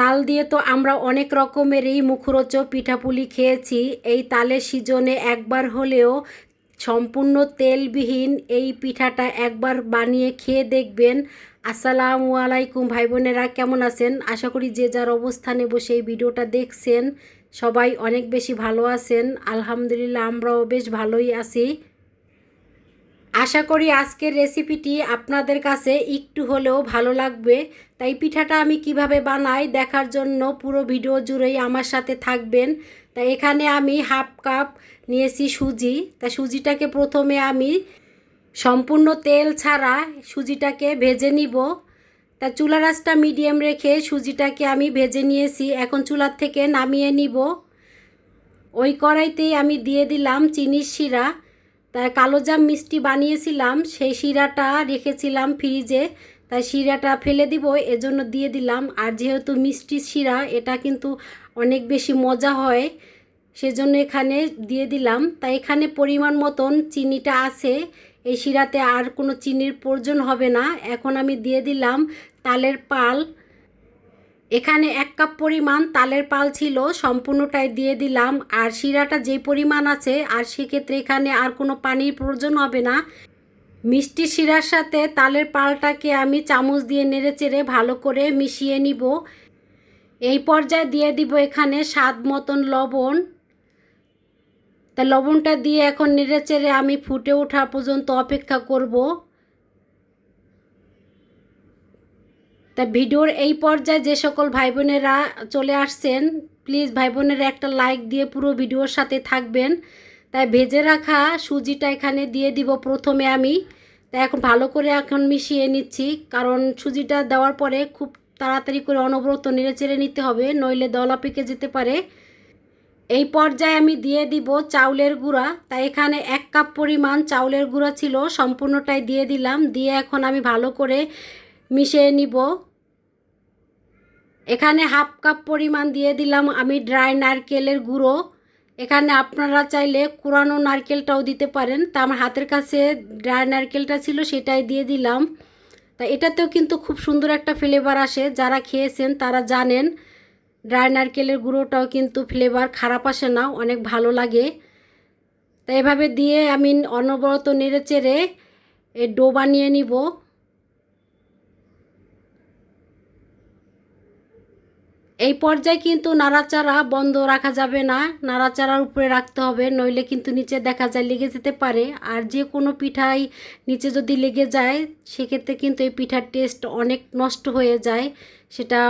তাল দিয়ে তো আমরা অনেক রকমেরই মুখরোচক পিঠাপুলি খেয়েছি। এই তালের সিজনে একবার হলেও সম্পূর্ণ তেলবিহীন এই পিঠাটা একবার বানিয়ে খেয়ে দেখবেন। আসসালামু আলাইকুম ভাই বোনেরা কেমন আছেন? আশা করি যে যার অবস্থানে বসে এই ভিডিওটা দেখছেন, সবাই অনেক বেশি ভালো আছেন। আলহামদুলিল্লাহ আমরাও বেশ ভালোই আছি। আশা করি আজকের রেসিপিটি আপনাদের কাছে একটু হলেও ভালো লাগবে। তাই পিঠাটা আমি কীভাবে বানাই দেখার জন্য পুরো ভিডিও জুড়েই আমার সাথে থাকবেন। তাই এখানে আমি হাফ কাপ নিয়েছি সুজি। তা সুজিটাকে প্রথমে আমি সম্পূর্ণ তেল ছাড়া সুজিটাকে ভেজে নিব। তা চুলা রাসটা মিডিয়াম রেখে সুজিটাকে আমি ভেজে নিয়েছি। এখন চুলার থেকে নামিয়ে নিব। ওই কড়াইতেই আমি দিয়ে দিলাম চিনির শিরা। তাই কালোজাম মিষ্টি বানিয়েছিলাম, সেই শিরাটা রেখেছিলাম ফ্রিজে, তাই শিরাটা ফেলে দিব, এজন্য দিয়ে দিলাম। আর যেহেতু মিষ্টি শিরা, এটা কিন্তু অনেক বেশি মজা হয়, সেজন্য এখানে দিয়ে দিলাম। তাই এখানে পরিমাণ মতন চিনিটা আছে, এই শিরাতে আর কোনো চিনির প্রয়োজন হবে না। এখন আমি দিয়ে দিলাম তালের পাল এখানে এক কাপ পরিমাণ তালের পাল ছিল, সম্পূর্ণটাই দিয়ে দিলাম। আর শিরাটা যে পরিমাণ আছে, আর সেক্ষেত্রে এখানে আর কোনো পানির প্রয়োজন হবে না। মিষ্টি শিরার সাথে তালের পালটাকে আমি চামচ দিয়ে নেড়েচেড়ে ভালো করে মিশিয়ে নিব। এই পর্যায়ে দিয়ে দিব এখানে স্বাদ মতন লবণ। তা লবণটা দিয়ে এখন নেড়েচেড়ে আমি ফুটে ওঠা পর্যন্ত অপেক্ষা করব। তা ভিডিওর এই পর্যায়ে যে সকল ভাই বোনেরা চলে আসছেন প্লিজ ভাই বোনেরা একটা লাইক দিয়ে পুরো ভিডিওর সাথে থাকবেন। তাই ভেজে রাখা সুজিটা এখানে দিয়ে দিব প্রথমে আমি। তাই এখন ভালো করে এখন মিশিয়ে নিচ্ছি, কারণ সুজিটা দেওয়ার পরে খুব তাড়াতাড়ি করে অনবরত নেড়ে চেড়ে নিতে হবে, নইলে দলা পেকে যেতে পারে। এই পর্যায়ে আমি দিয়ে দিব চাউলের গুঁড়া। তাই এখানে এক কাপ পরিমাণ চাউলের গুঁড়া ছিল, সম্পূর্ণটাই দিয়ে দিলাম। দিয়ে এখন আমি ভালো করে মিশিয়ে নিব। এখানে হাফ কাপ পরিমাণ দিয়ে দিলাম আমি ড্রাই নারকেলের গুঁড়ো। এখানে আপনারা চাইলে কুরানো নারকেলটাও দিতে পারেন। তা আমার হাতের কাছে ড্রাই নারকেলটা ছিল সেটাই দিয়ে দিলাম। তা এটাতেও কিন্তু খুব সুন্দর একটা ফ্লেভার আসে। যারা খেয়েছেন তারা জানেন, ড্রাই নারকেলের গুঁড়োটাও কিন্তু ফ্লেভার খারাপ আসে না, অনেক ভালো লাগে। তা এভাবে দিয়ে আমি অনবরত নেড়ে চেড়ে ডো বানিয়ে নিব। এই পর্যায়ে কিন্তু নাড়াচাড়া বন্ধ রাখা যাবে না। নাড়াচাড়ার উপরে রাখতে হবে, নইলে কিন্তু নিচে দেখা যায় লেগে যেতে পারে। আর যে কোনো পিঠাই নিচে যদি লেগে যায়, সেক্ষেত্রে কিন্তু এই পিঠার টেস্ট অনেক নষ্ট হয়ে যায়। সেটা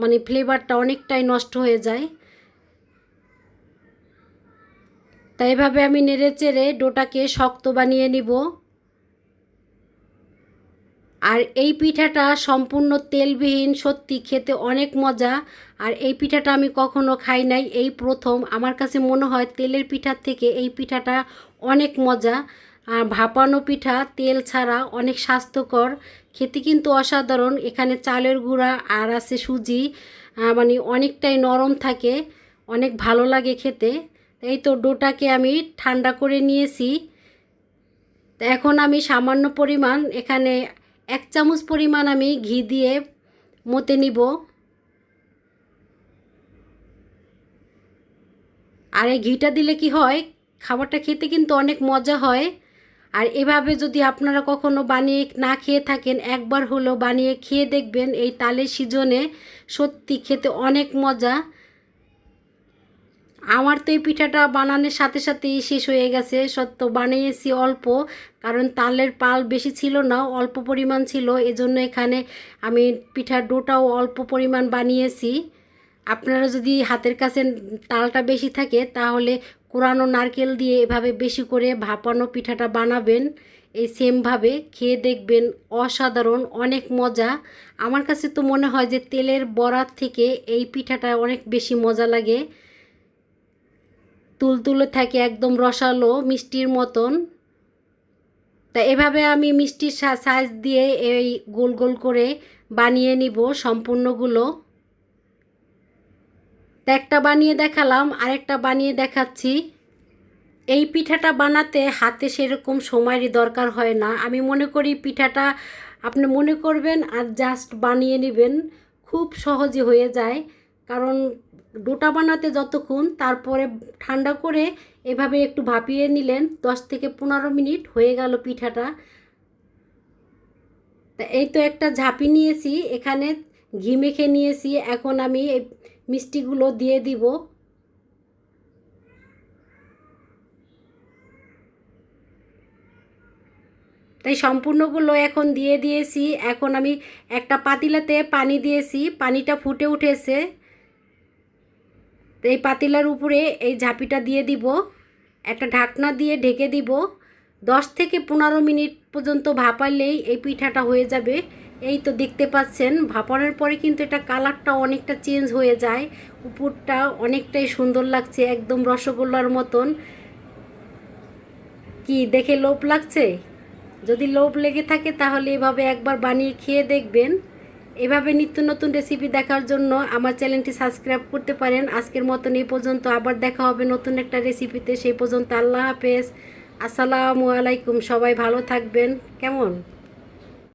মানে ফ্লেভারটা অনেকটাই নষ্ট হয়ে যায়। তাই এভাবে আমি নেড়ে চেড়ে ডোটাকে শক্ত বানিয়ে নিব। আর এই পিঠাটা সম্পূর্ণ তেলবিহীন, সত্যি খেতে অনেক মজা। আর এই পিঠাটা আমি কখনো খাই নাই, এই প্রথম। আমার কাছে মনে হয় তেলের পিঠার থেকে এই পিঠাটা অনেক মজা। আর ভাপানো পিঠা, তেল ছাড়া অনেক স্বাস্থ্যকর। খেতে কিন্তু অসাধারণ। এখানে চালের গুঁড়া আর আছে সুজি মানে অনেকটাই নরম থাকে। অনেক ভালো লাগে খেতে। এই তো ডোটাকে আমি ঠান্ডা করে নিয়েছি। এখন আমি সামান্য পরিমাণ এখানে এক চামচ পরিমাণ আমি ঘি দিয়ে মতে নিব। আর এই ঘিটা দিলে কি হয়, খাবারটা খেতে কিন্তু অনেক মজা হয়। আর এভাবে যদি আপনারা কখনো বানিয়ে না খেয়ে থাকেন, একবার হলো বানিয়ে খেয়ে দেখবেন এই তালের সিজনে সত্যি খেতে অনেক মজা। আমার তো এই পিঠাটা বানানোর সাথে সাথেই শেষ হয়ে গেছে। সত্য, বানিয়েছি অল্প, কারণ তালের পাল বেশি ছিল না, অল্প পরিমাণ ছিল। এজন্য এখানে আমি পিঠার ডোটাও অল্প পরিমাণ বানিয়েছি। আপনারা যদি হাতের কাছে তালটা বেশি থাকে, তাহলে কোরানো নারকেল দিয়ে এভাবে বেশি করে ভাপানো পিঠাটা বানাবেন। এই সেমভাবে খেয়ে দেখবেন অসাধারণ, অনেক মজা। আমার কাছে তো মনে হয় যে তেলের বরাত থেকে এই পিঠাটা অনেক বেশি মজা লাগে। তুলতুলে থাকে একদম রসালো, মিষ্টির মতন। তা এভাবে আমি মিষ্টির সাইজ দিয়ে এই গোল গোল করে বানিয়ে নিব সম্পূর্ণগুলো। তা একটা বানিয়ে দেখালাম, আরেকটা বানিয়ে দেখাচ্ছি। এই পিঠাটা বানাতে হাতে সেরকম সময়েরই দরকার হয় না। আমি মনে করি পিঠাটা আপনি মনে করবেন আর জাস্ট বানিয়ে নেবেন, খুব সহজে হয়ে যায়। কারণ ডোটা বানাতে যতক্ষণ, তারপরে ঠান্ডা করে এভাবে একটু ভাপিয়ে নিলেন, দশ থেকে পনেরো মিনিট হয়ে গেল পিঠাটা। তা এই তো একটা ঝাঁপি নিয়েছি, এখানে ঘি মেখে নিয়েছি, এখন আমি এই মিষ্টিগুলো দিয়ে দিব। তাই সম্পূর্ণগুলো এখন দিয়ে দিয়েছি, এখন আমি একটা পাতিলাতে পানি দিয়েছি, পানিটা ফুটে উঠেছে। এই পাতিলার উপরে এই ঝাঁপিটা দিয়ে দিব, একটা ঢাকনা দিয়ে ঢেকে দিব। দশ থেকে পনেরো মিনিট পর্যন্ত ভাপালেই এই পিঠাটা হয়ে যাবে। এই তো দেখতে পাচ্ছেন, ভাপানোর পরে কিন্তু এটা কালারটা অনেকটা চেঞ্জ হয়ে যায়। উপরটা অনেকটাই সুন্দর লাগছে, একদম রসগোল্লার মতন। কি, দেখে লোভ লাগছে? যদি লোভ লেগে থাকে তাহলে এভাবে একবার বানিয়ে খেয়ে দেখবেন। এভাবে নিত্য নতুন রেসিপি দেখার জন্য আমার চ্যানেলটি সাবস্ক্রাইব করতে পারেন। আজকের মতন এই পর্যন্ত। আবার দেখা হবে নতুন একটা রেসিপিতে সেই পর্যন্ত আল্লাহ হাফেজ। আসসালামু আলাইকুম। সবাই ভালো থাকবেন। কেমন?